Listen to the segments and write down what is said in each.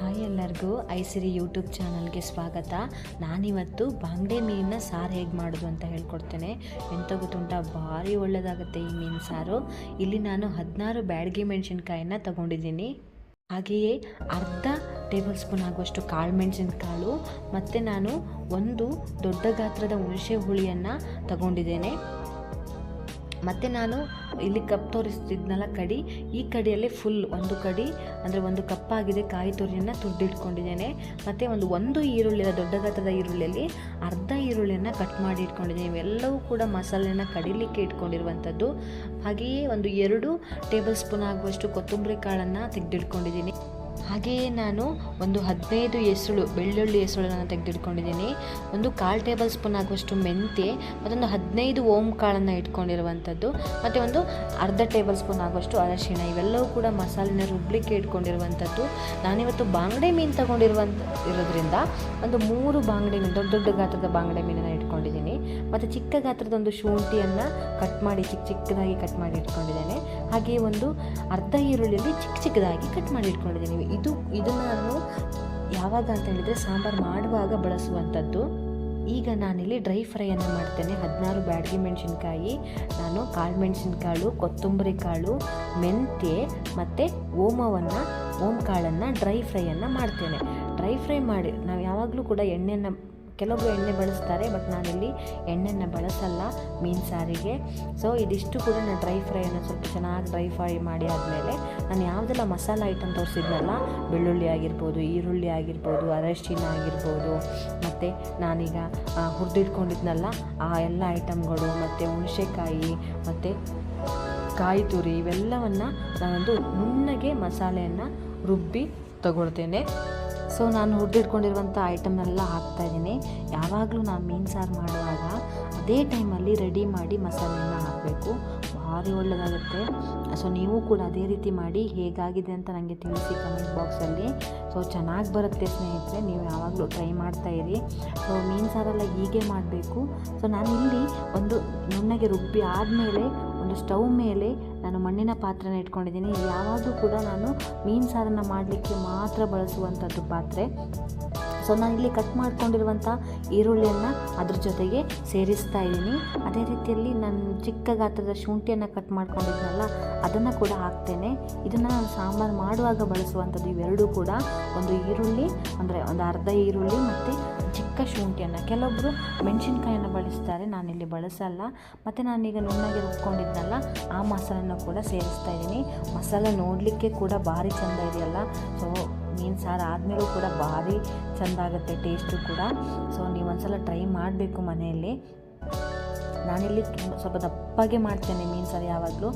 Hi ಎಲ್ಲರಿಗೂ ಐಸಿರಿ YouTube ಚಾನಲ್ಗೆ ಸ್ವಾಗತ. ನಾನಿವತ್ತು ಬಾಂಗ್ಡೆ ಮೀನನ್ನ ಸಾರು ಹೇಗೆ ಮಾಡೋದು ಅಂತ ಹೇಳ್ಕೊಡ್ತೇನೆ. ಎಂತ ಗೊತ್ತುಂಟ? ಭಾರಿ ಒಳ್ಳೆಯದಾಗುತ್ತೆ ಈ ಮೀನು ಸಾರು. ಇಲ್ಲಿ ನಾನು ಹದಿನಾರು ಬ್ಯಾಡಗಿ ಮೆಣಸಿನ್ಕಾಯಿನ ತಗೊಂಡಿದ್ದೀನಿ. ಹಾಗೆಯೇ ಅರ್ಧ ಟೇಬಲ್ ಸ್ಪೂನ್ ಆಗುವಷ್ಟು ಕಾಳು ಮೆಣಸಿನಕಾಳು, ಮತ್ತು ನಾನು ಒಂದು ದೊಡ್ಡ ಗಾತ್ರದ ಹುಣಸೆ ಹುಳಿಯನ್ನು ತಗೊಂಡಿದ್ದೇನೆ. ಮತ್ತು ನಾನು ಇಲ್ಲಿ ಕಪ್ ತೋರಿಸ್ತಿದ್ನಲ್ಲ ಕಡಿ, ಈ ಕಡಿಯಲ್ಲಿ ಫುಲ್ ಒಂದು ಕಡಿ, ಅಂದರೆ ಒಂದು ಕಪ್ಪಾಗಿದೆ ಕಾಯಿ ತುರಿಯನ್ನು ತುರಿದಿಟ್ಕೊಂಡಿದ್ದೇನೆ. ಮತ್ತು ಒಂದು ಒಂದು ಈರುಳ್ಳಿ ದೊಡ್ಡ ಗಾತ್ರದ ಈರುಳ್ಳಿಯಲ್ಲಿ ಅರ್ಧ ಈರುಳ್ಳಿಯನ್ನು ಕಟ್ ಮಾಡಿ ಇಟ್ಕೊಂಡಿದ್ದೀನಿ. ಇವೆಲ್ಲವೂ ಕೂಡ ಮಸಾಲೆನ ಕಡಿಲಿಕ್ಕೆ ಇಟ್ಕೊಂಡಿರುವಂಥದ್ದು ಹಾಗೆಯೇ ಒಂದು ಎರಡು ಟೇಬಲ್ ಸ್ಪೂನ್ ಆಗುವಷ್ಟು ಕೊತ್ತಂಬರಿ ಕಾಳನ್ನು ತೆಗೆದಿಟ್ಕೊಂಡಿದ್ದೀನಿ. ಹಾಗೆಯೇ ನಾನು ಒಂದು ಹದಿನೈದು ಎಸಳು ಬೆಳ್ಳುಳ್ಳಿ ಎಸಳನ್ನು ತೆಗೆದಿಟ್ಕೊಂಡಿದ್ದೀನಿ. ಒಂದು ಕಾಲು ಟೇಬಲ್ ಸ್ಪೂನ್ ಆಗುವಷ್ಟು ಮೆಂತ್ಯ, ಮತ್ತೊಂದು ಹದಿನೈದು ಓಂ ಕಾಳನ್ನು ಇಟ್ಕೊಂಡಿರುವಂಥದ್ದು, ಮತ್ತು ಒಂದು ಅರ್ಧ ಟೇಬಲ್ ಸ್ಪೂನ್ ಆಗುವಷ್ಟು ಅರಶಿಣ, ಇವೆಲ್ಲವೂ ಕೂಡ ಮಸಾಲೆನ ರುಬ್ಲಿಕ್ಕೆ ಇಟ್ಕೊಂಡಿರುವಂಥದ್ದು. ನಾನಿವತ್ತು ಬಾಂಗಡೆ ಮೀನು ತಗೊಂಡಿರುವಂಥ, ಇರೋದ್ರಿಂದ ಒಂದು ಮೂರು ಬಾಂಗಡೆ ದೊಡ್ಡ ದೊಡ್ಡ ಗಾತ್ರದ ಬಾಂಗಡೆ ಮೀನನ್ನು ಇಟ್ಕೊಂಡಿದ್ದೀನಿ. ಮತ್ತು ಚಿಕ್ಕ ಗಾತ್ರದೊಂದು ಶುಂಠಿಯನ್ನು ಕಟ್ ಮಾಡಿ ಚಿಕ್ಕ ಚಿಕ್ಕದಾಗಿ ಕಟ್ ಮಾಡಿ ಇಟ್ಕೊಂಡಿದ್ದೇನೆ. ಹಾಗೆಯೇ ಒಂದು ಅರ್ಧ ಈರುಳ್ಳಿಯಲ್ಲಿ ಚಿಕ್ಕ ಚಿಕ್ಕದಾಗಿ ಕಟ್ ಮಾಡಿ ಇಟ್ಕೊಂಡಿದ್ದೀನಿ. ಇದು ಇದನ್ನು ನಾನು ಯಾವಾಗ ಅಂತ ಹೇಳಿದರೆ ಸಾಂಬಾರು ಮಾಡುವಾಗ ಬಳಸುವಂಥದ್ದು. ಈಗ ನಾನಿಲ್ಲಿ ಡ್ರೈ ಫ್ರೈಯನ್ನು ಮಾಡ್ತೇನೆ. ಹದಿನಾರು ಬ್ಯಾಡಗಿ ಮೆಣಸಿನ್ಕಾಯಿ, ನಾನು ಕಾಳು ಮೆಣಸಿನ್ಕಾಳು, ಕೊತ್ತಂಬರಿ ಕಾಳು, ಮೆಂತ್ಯ ಮತ್ತು ಓಮವನ್ನು ಓಂ ಕಾಳನ್ನು ಡ್ರೈ ಫ್ರೈಯನ್ನು ಮಾಡ್ತೇನೆ. ಡ್ರೈ ಫ್ರೈ ಮಾಡಿ, ನಾವು ಯಾವಾಗಲೂ ಕೂಡ ಎಣ್ಣೆಯನ್ನು ಕೆಲವೊಬ್ರು ಎಣ್ಣೆ ಬಳಸ್ತಾರೆ ಬಟ್ ನಾನಿಲ್ಲಿ ಎಣ್ಣೆನ ಬಳಸಲ್ಲ ಮೀನು ಸಾರಿಗೆ. ಸೊ ಇದಿಷ್ಟು ಕೂಡ ನಾನು ಡ್ರೈ ಫ್ರೈಯನ್ನು ಸ್ವಲ್ಪ ಚೆನ್ನಾಗಿ ಡ್ರೈ ಫ್ರೈ ಮಾಡಿ ಆದಮೇಲೆ ನಾನು ಯಾವುದೆಲ್ಲ ಮಸಾಲ ಐಟಮ್ ತೋರಿಸಿದ್ನಲ್ಲ, ಬೆಳ್ಳುಳ್ಳಿ ಆಗಿರ್ಬೋದು, ಈರುಳ್ಳಿ ಆಗಿರ್ಬೋದು, ಅರಶಿನ ಆಗಿರ್ಬೋದು, ಮತ್ತು ನಾನೀಗ ಹುರಿದಿಟ್ಕೊಂಡಿದ್ನಲ್ಲ, ಆ ಎಲ್ಲ ಐಟಮ್ಗಳು ಮತ್ತು ಹುಣಸೆಕಾಯಿ, ಮತ್ತು ಕಾಯಿ ತುರಿ, ಇವೆಲ್ಲವನ್ನು ನಾನೊಂದು ನುಣ್ಣಗೆ ಮಸಾಲೆಯನ್ನು ರುಬ್ಬಿ ತಗೊಳ್ತೇನೆ. ಸೊ ನಾನು ಹುರಿದಿಟ್ಕೊಂಡಿರುವಂಥ ಐಟಮ್ನೆಲ್ಲ ಹಾಕ್ತಾಯಿದ್ದೀನಿ. ಯಾವಾಗಲೂ ನಾನು ಮೀನು ಸಾರು ಮಾಡುವಾಗ ಅದೇ ಟೈಮಲ್ಲಿ ರೆಡಿ ಮಾಡಿ ಮಸಾಲೆಯನ್ನು ಹಾಕಬೇಕು. ಭಾರಿ ಒಳ್ಳೆಯದಾಗುತ್ತೆ ಸೊ ನೀವು ಕೂಡ ಅದೇ ರೀತಿ ಮಾಡಿ ಹೇಗಾಗಿದೆ ಅಂತ ನನಗೆ ತಿಳಿಸಿ ಕಮೆಂಟ್ ಬಾಕ್ಸಲ್ಲಿ. ಸೊ ಚೆನ್ನಾಗಿ ಬರುತ್ತೆ ಸ್ನೇಹಿತರೆ, ನೀವು ಯಾವಾಗಲೂ ಟ್ರೈ ಮಾಡ್ತಾಯಿರಿ ಸೊ ಮೀನು ಸಾರೆಲ್ಲ ಹೀಗೆ ಮಾಡಬೇಕು. ಸೊ ನಾನು ಇಲ್ಲಿ ಒಂದು ನುಣ್ಣಗೆ ರುಬ್ಬಿ ಆದಮೇಲೆ ಒಂದು ಸ್ಟವ್ ಮೇಲೆ ನಾನು ಮಣ್ಣಿನ ಪಾತ್ರೆನ ಇಟ್ಕೊಂಡಿದ್ದೀನಿ. ಯಾವಾಗಲೂ ಕೂಡ ನಾನು ಮೀನು ಸಾರನ್ನು ಮಾಡಲಿಕ್ಕೆ ಮಾತ್ರ ಬಳಸುವಂಥದ್ದು ಪಾತ್ರೆ. ಸೊ ನಾನು ಇಲ್ಲಿ ಕಟ್ ಮಾಡಿಕೊಂಡಿರುವಂಥ ಈರುಳ್ಳಿಯನ್ನು ಅದ್ರ ಜೊತೆಗೆ ಸೇರಿಸ್ತಾ ಇದ್ದೀನಿ. ಅದೇ ರೀತಿಯಲ್ಲಿ ನಾನು ಚಿಕ್ಕ ಗಾತ್ರದ ಶುಂಠಿಯನ್ನು ಕಟ್ ಮಾಡ್ಕೊಂಡಿದ್ನಲ್ಲ, ಅದನ್ನು ಕೂಡ ಹಾಕ್ತೇನೆ. ಇದನ್ನು ನಾನು ಸಾಂಬಾರು ಮಾಡುವಾಗ ಬಳಸುವಂಥದ್ದು ಇವೆರಡೂ ಕೂಡ ಒಂದು ಈರುಳ್ಳಿ, ಅಂದರೆ ಒಂದು ಅರ್ಧ ಈರುಳ್ಳಿ ಮತ್ತು ಶುಂಠಿಯನ್ನು. ಕೆಲವೊಬ್ಬರು ಮೆಣಸಿನ್ಕಾಯನ್ನು ಬಳಸ್ತಾರೆ, ನಾನಿಲ್ಲಿ ಬಳಸಲ್ಲ. ಮತ್ತು ನಾನೀಗ ನುಣ್ಣಗೆ ರುಬ್ಕೊಂಡಿದ್ನಲ್ಲ ಆ ಮಸಾಲನ್ನು ಕೂಡ ಸೇರಿಸ್ತಾ ಇದ್ದೀನಿ. ಮಸಾಲ ನೋಡಲಿಕ್ಕೆ ಕೂಡ ಭಾರಿ ಚೆಂದ ಇದೆಯಲ್ಲ. ಸೊ ಮೀನು ಸಾರು ಆದಮೇಲೂ ಕೂಡ ಭಾರಿ ಚೆಂದ ಆಗುತ್ತೆ ಟೇಸ್ಟು ಕೂಡ. ಸೊ ನೀವು ಒಂದ್ಸಲ ಟ್ರೈ ಮಾಡಬೇಕು ಮನೆಯಲ್ಲಿ. ನಾನಿಲ್ಲಿ ಸ್ವಲ್ಪ ದಪ್ಪಗೆ ಮಾಡ್ತೇನೆ ಮೀನು ಸಾರು ಯಾವಾಗಲೂ.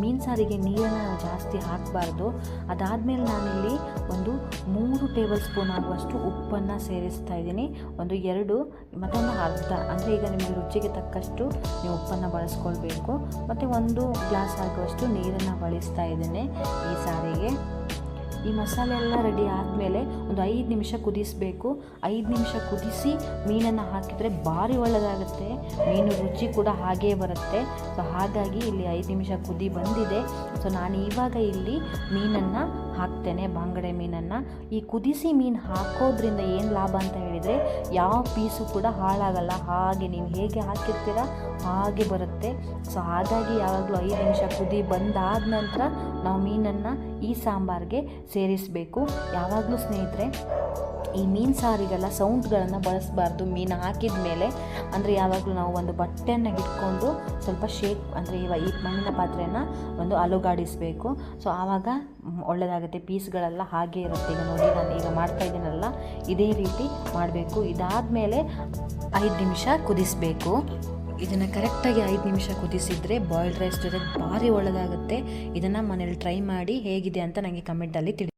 ಮೀನು ಸಾರಿಗೆ ನೀರನ್ನು ಜಾಸ್ತಿ ಹಾಕಬಾರ್ದು. ಅದಾದಮೇಲೆ ನಾನಿಲ್ಲಿ ಒಂದು ಮೂರು ಟೇಬಲ್ ಸ್ಪೂನ್ ಆಗುವಷ್ಟು ಉಪ್ಪನ್ನು ಸೇರಿಸ್ತಾ ಇದ್ದೀನಿ. ಒಂದು ಎರಡು, ಮತ್ತೊಂದು ಅರ್ಧ. ಅಂದರೆ ಈಗ ನಿಮಗೆ ರುಚಿಗೆ ತಕ್ಕಷ್ಟು ನೀವು ಉಪ್ಪನ್ನು ಬಳಸ್ಕೊಳ್ಬೇಕು. ಮತ್ತು ಒಂದು ಗ್ಲಾಸ್ ಆಗುವಷ್ಟು ನೀರನ್ನು ಬಳಸ್ತಾ ಇದ್ದೇನೆ ಈ ಸಾರಿಗೆ. ಈ ಮಸಾಲೆ ಎಲ್ಲ ರೆಡಿ ಆದಮೇಲೆ ಒಂದು ಐದು ನಿಮಿಷ ಕುದಿಸಬೇಕು. ಐದು ನಿಮಿಷ ಕುದಿಸಿ ಮೀನನ್ನು ಹಾಕಿದರೆ ಭಾರಿ ಒಳ್ಳೆಯದಾಗುತ್ತೆ ಮೀನು ರುಚಿ ಕೂಡ ಹಾಗೇ ಬರುತ್ತೆ. ಸೊ ಹಾಗಾಗಿ ಇಲ್ಲಿ ಐದು ನಿಮಿಷ ಕುದಿ ಬಂದಿದೆ. ಸೊ ನಾನು ಇವಾಗ ಇಲ್ಲಿ ಮೀನನ್ನು ಹಾಕ್ತೇನೆ, ಬಾಂಗಡೆ ಮೀನನ್ನು. ಈ ಕುದಿಸಿ ಮೀನು ಹಾಕೋದ್ರಿಂದ ಏನು ಲಾಭ ಅಂತ ಹೇಳಿದರೆ ಯಾವ ಪೀಸು ಕೂಡ ಹಾಳಾಗಲ್ಲ. ಹಾಗೆ ನೀವು ಹೇಗೆ ಹಾಕಿರ್ತೀರ ಹಾಗೆ ಬರುತ್ತೆ. ಸೊ ಹಾಗಾಗಿ ಯಾವಾಗಲೂ ಐದು ನಿಮಿಷ ಕುದಿ ಬಂದಾದ ನಂತರ ನಾವು ಮೀನನ್ನು ಈ ಸಾಂಬಾರಿಗೆ ಸೇರಿಸಬೇಕು. ಯಾವಾಗಲೂ ಸ್ನೇಹಿತರೆ, ಈ ಮೀನು ಸಾರಿಗೆಲ್ಲ ಸೌಂಡ್ಗಳನ್ನು ಬಳಸಬಾರ್ದು. ಮೀನು ಹಾಕಿದ ಮೇಲೆ ಅಂದರೆ ಯಾವಾಗಲೂ ನಾವು ಒಂದು ಬಟ್ಟೆಯನ್ನು ಇಟ್ಕೊಂಡು ಸ್ವಲ್ಪ ಶೇಕ್ ಅಂದರೆ ಇವ ಈ ಮಣ್ಣಿನ ಪಾತ್ರೆಯನ್ನು ಒಂದು ಅಲುಗಾಡಿಸಬೇಕು. ಸೊ, ಆವಾಗ ಒಳ್ಳೆಯದಾಗುತ್ತೆ ಪೀಸ್ಗಳೆಲ್ಲ ಹಾಗೆ ಇರುತ್ತೆ. ಈಗ ನೋಡಿ, ನಾನು ಈಗ ಮಾಡ್ತಾ ಇದ್ದೀನಲ್ಲ, ಇದೇ ರೀತಿ ಮಾಡಬೇಕು. ಇದಾದ ಮೇಲೆ ಐದು ನಿಮಿಷ ಕುದಿಸಬೇಕು. ಇದನ್ನು ಕರೆಕ್ಟಾಗಿ ಐದು ನಿಮಿಷ ಕುದಿಸಿದರೆ ಬಾಯ್ಲ್ಡ್ ರೈಸ್ ಜೊತೆ ಭಾರಿ ಒಳ್ಳೆಯದಾಗುತ್ತೆ ಇದನ್ನು ಮನೇಲಿ ಟ್ರೈ ಮಾಡಿ ಹೇಗಿದೆ ಅಂತ ನನಗೆ ಕಮೆಂಟಲ್ಲಿ ತಿಳಿ